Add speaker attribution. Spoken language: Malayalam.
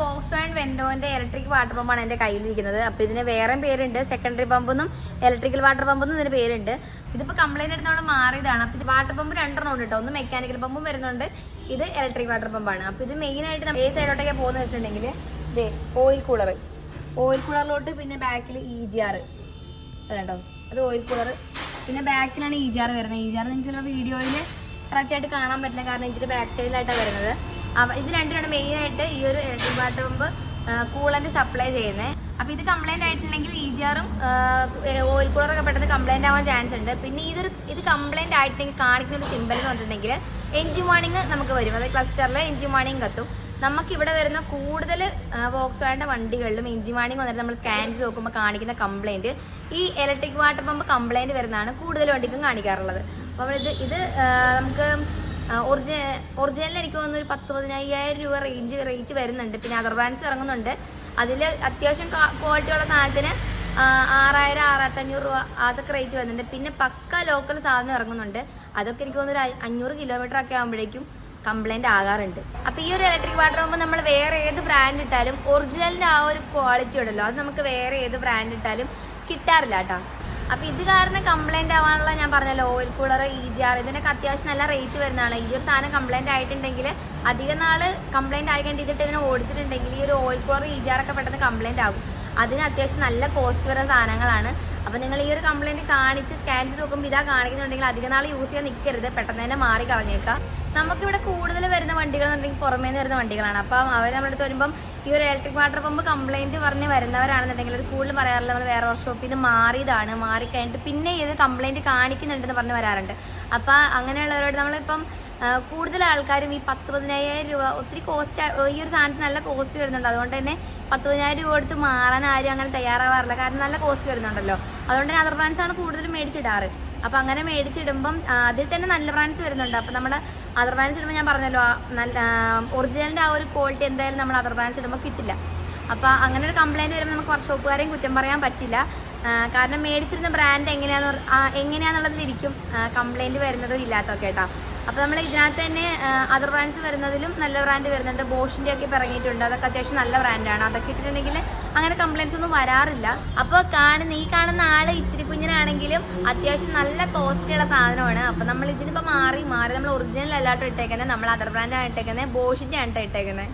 Speaker 1: വോക്സ് വാൻ വെൻഡോന്റെ ഇലക്ട്രിക് വാട്ടർ പമ്പാണ് എന്റെ കയ്യിലിരിക്കുന്നത്. അപ്പൊ ഇതിന് വേറെ പേരുണ്ട്. സെക്കൻഡറി പമ്പെന്നും ഇലക്ട്രിക്കൽ വാട്ടർ പമ്പെന്നും ഇതിന് പേരുണ്ട്. ഇതിപ്പോ കംപ്ലൈന്റ് എടുത്തോണ്ട് മാറിയതാണ്. അപ്പൊ ഇത് വാട്ടർ പമ്പ് രണ്ടെണ്ണം ഉണ്ട് കേട്ടോ ഒന്ന് മെക്കാനിക്കൽ പമ്പും വരുന്നുണ്ട്. ഇത് ഇലക്ട്രിക് വാട്ടർ പമ്പാണ് അപ്പൊ ഇത് മെയിൻ ആയിട്ട് നമ്മൾ ഏ സൈഡോട്ടൊക്കെ പോകുന്ന വെച്ചിട്ടുണ്ടെങ്കിൽ ഇതേ ഓയിൽ കൂളർ ഓയിൽ കൂളറിലോട്ട് പിന്നെ ബാക്കിൽ ഇ ജി ആർ അതുണ്ടോ? അത് ഓയിൽ കൂളർ പിന്നെ ബാക്കിലാണ് ഇ ജി ആർ വരുന്നത്. ഇ ജി ആർ നിങ്ങൾക്ക് ചിലപ്പോൾ വീഡിയോയിൽ കറക്റ്റ് ആയിട്ട് കാണാൻ പറ്റില്ല. കാരണം ഇതിന്റെ ബാക്ക് സൈഡിലായിട്ടാണ് വരുന്നത്. ഇത് രണ്ടിനാണ് മെയിൻ ആയിട്ട് ഈ ഒരു electric water pump coolant supply ചെയ്യുന്നത് അപ്പൊ ഇത് കംപ്ലൈന്റ് ആയിട്ടുണ്ടെങ്കിൽ ഇ ജി ആറും ഓയിൽ കൂളറൊക്കെ പെട്ടെന്ന് കംപ്ലൈന്റ് ആവാൻ ചാൻസ് ഉണ്ട്. പിന്നെ ഇതൊരു ഇത് കംപ്ലൈന്റ് ആയിട്ടുണ്ടെങ്കിൽ കാണിക്കുന്ന ഒരു സിമ്പിൾ എന്ന് പറഞ്ഞിട്ടുണ്ടെങ്കിൽ എഞ്ചിൻ വാണിംഗ് നമുക്ക് വരും. അതായത് ക്ലസ്റ്ററിൽ എഞ്ചിൻ വാണിംഗ് കത്തും. നമുക്ക് ഇവിടെ വരുന്ന കൂടുതൽ വോക്സ് വാന്റെ വണ്ടികളിലും എഞ്ചിൻ വാണിംഗ് വന്നിട്ട് നമ്മൾ സ്കാൻ ചെയ്ത് നോക്കുമ്പോൾ കാണിക്കുന്ന കംപ്ലൈന്റ് ഈ ഇലക്ട്രിക് വാട്ടർ പമ്പ് കംപ്ലൈന്റ് വരുന്നതാണ് കൂടുതൽ വണ്ടിക്കും കാണിക്കാറുള്ളത്. അപ്പോൾ ഇത് ഇത് നമുക്ക് ഒറിജിനൽ ഒറിജിനലിന് എനിക്ക് തോന്നുന്നു ഒരു പത്ത് പതിനയ്യായിരം രൂപ റേഞ്ച് റേറ്റ് വരുന്നുണ്ട്. പിന്നെ അതർ ബ്രാൻഡ്സ് ഇറങ്ങുന്നുണ്ട്. അതിൽ അത്യാവശ്യം ക്വാളിറ്റി ഉള്ള സാധനത്തിന് ആറായിരം ആറായിരത്തഞ്ഞൂറ് രൂപ അതൊക്കെ റേറ്റ് വരുന്നുണ്ട്. പിന്നെ പക്ക ലോക്കൽ സാധനം ഇറങ്ങുന്നുണ്ട്. അതൊക്കെ എനിക്ക് തോന്നുന്നു ഒരു അഞ്ഞൂറ് കിലോമീറ്റർ ഒക്കെ ആകുമ്പോഴേക്കും കംപ്ലൈന്റ് ആകാറുണ്ട്. അപ്പോൾ ഈ ഒരു ഇലക്ട്രിക് വാട്ടർ ആകുമ്പോൾ നമ്മൾ വേറെ ഏത് ബ്രാൻഡ് ഇട്ടാലും ഒറിജിനലിന്റെ ആ ഒരു ക്വാളിറ്റി ഉണ്ടല്ലോ. അത് നമുക്ക് വേറെ ഏത് ബ്രാൻഡ് ഇട്ടാലും കിട്ടാറില്ല കേട്ടോ. അപ്പൊ ഇത് കാരണം കംപ്ലൈന്റ് ആവാനുള്ള ഞാൻ പറഞ്ഞല്ലോ oil cooler E G R ഇതിനൊക്കെ അത്യാവശ്യം നല്ല റേറ്റ് വരുന്നതാണ്. ഈ ഒരു സാധനം കംപ്ലൈന്റ് ആയിട്ടുണ്ടെങ്കിൽ അധികം നാൾ കംപ്ലൈന്റ് ഇതിട്ട് ഇതിനെ ഓടിച്ചിട്ടുണ്ടെങ്കിൽ ഈ ഒരു oil cooler E G R ഒക്കെ പെട്ടെന്ന് കംപ്ലൈന്റ് ആകും. അതിന് അത്യാവശ്യം നല്ല കോസ്റ്റ് വരുന്ന സാധനങ്ങളാണ്. അപ്പൊ നിങ്ങൾ ഈ ഒരു കംപ്ലൈന്റ് കാണിച്ച് സ്കാൻ ചെയ്ത് നോക്കുമ്പോൾ ഇതാ കാണിക്കുന്നുണ്ടെങ്കിൽ അധികം നാൾ യൂസ് ചെയ്യാൻ നിൽക്കരുത്. പെട്ടെന്ന് തന്നെ മാറി കളഞ്ഞേക്കാം നമുക്കിവിടെ കൂടുതൽ വരുന്ന വണ്ടികൾ എന്നുണ്ടെങ്കിൽ പുറമേ നിന്ന് വരുന്ന വണ്ടികളാണ്. അപ്പം അവർ നമ്മുടെ അടുത്ത് വരുമ്പം ഈ ഒരു ഇലക്ട്രിക് വാട്ടർ പമ്പ് കംപ്ലൈന്റ് പറഞ്ഞ് വരുന്നവരാണെന്നുണ്ടെങ്കിൽ അത് കൂടുതൽ പറയാറില്ല നമ്മൾ വേറെ വർക്ക്ഷോപ്പിൽ നിന്ന് മാറിയതാണ് മാറിക്കഴിഞ്ഞിട്ട് പിന്നെ ഇത് കംപ്ലൈന്റ് കാണിക്കുന്നുണ്ടെന്ന് പറഞ്ഞ് വരാറുണ്ട്. അപ്പൊ അങ്ങനെയുള്ളവരോട് നമ്മളിപ്പം കൂടുതൽ ആൾക്കാരും ഈ പത്ത് പതിനായിരം രൂപ ഒത്തിരി കോസ്റ്റ് ഈ ഒരു സാധനത്തിന് നല്ല കോസ്റ്റ് വരുന്നുണ്ട്. അതുകൊണ്ട് തന്നെ പത്ത് പതിനായിരം രൂപ കൊടുത്ത് മാറാൻ ആരും അങ്ങനെ തയ്യാറാവാറില്ല. കാരണം നല്ല കോസ്റ്റ് വരുന്നുണ്ടല്ലോ. അതുകൊണ്ട് തന്നെ അതർ ബ്രാൻഡ്സ് ആണ് കൂടുതലും മേടിച്ചിടാറ്. അപ്പൊ അങ്ങനെ മേടിച്ചിടുമ്പം അതിൽ തന്നെ നല്ല ബ്രാൻഡ്സ് വരുന്നുണ്ട്. അപ്പൊ നമ്മുടെ അതർ ബ്രാൻഡ്സ് ഇടുമ്പോൾ ഞാൻ പറഞ്ഞല്ലോ നല്ല ഒറിജിനലിന്റെ ആ ഒരു ക്വാളിറ്റി എന്തായാലും നമ്മൾ അതർ ബ്രാൻഡ്സ് ഇടുമ്പോൾ കിട്ടില്ല. അപ്പൊ അങ്ങനെ ഒരു കംപ്ലൈന്റ് വരുമ്പോൾ നമുക്ക് വർക്ക്ഷോപ്പുകാരെയും കുറ്റം പറയാൻ പറ്റില്ല. കാരണം മേടിച്ചിരുന്ന ബ്രാൻഡ് എങ്ങനെയാന്ന് എങ്ങനെയാണെന്നുള്ളതിലിരിക്കും കംപ്ലൈന്റ് വരുന്നതും ഇല്ലാത്തതൊക്കെ കേട്ടോ. അപ്പൊ നമ്മൾ ഇതിനകത്ത് തന്നെ അതർ ബ്രാൻഡ്സ് വരുന്നതിലും നല്ല ബ്രാൻഡ് വരുന്നുണ്ട്. ബോഷിന്റെ ഒക്കെ പറഞ്ഞിട്ടുണ്ട് അതൊക്കെ അത്യാവശ്യം നല്ല ബ്രാൻഡാണ് അതൊക്കെ ഇട്ടിട്ടുണ്ടെങ്കിൽ അങ്ങനെ കംപ്ലൈൻസ് ഒന്നും വരാറില്ല. അപ്പോൾ കാണുന്ന ഈ കാണുന്ന ആൾ ഇത്തിരി കുഞ്ഞിനാണെങ്കിലും അത്യാവശ്യം നല്ല കോസ്റ്റ് ഉള്ള സാധനമാണ്. അപ്പോൾ നമ്മൾ ഇതിനിപ്പോ മാറി മാറി നമ്മൾ ഒറിജിനൽ അല്ലാട്ടോ ഇട്ടേക്കുന്നത് നമ്മൾ അതർ ബ്രാൻഡാണ് ഇട്ടേക്കുന്നത് ബോഷിന്റെ ആണ് ട്ടോ ഇട്ടേക്കുന്നത്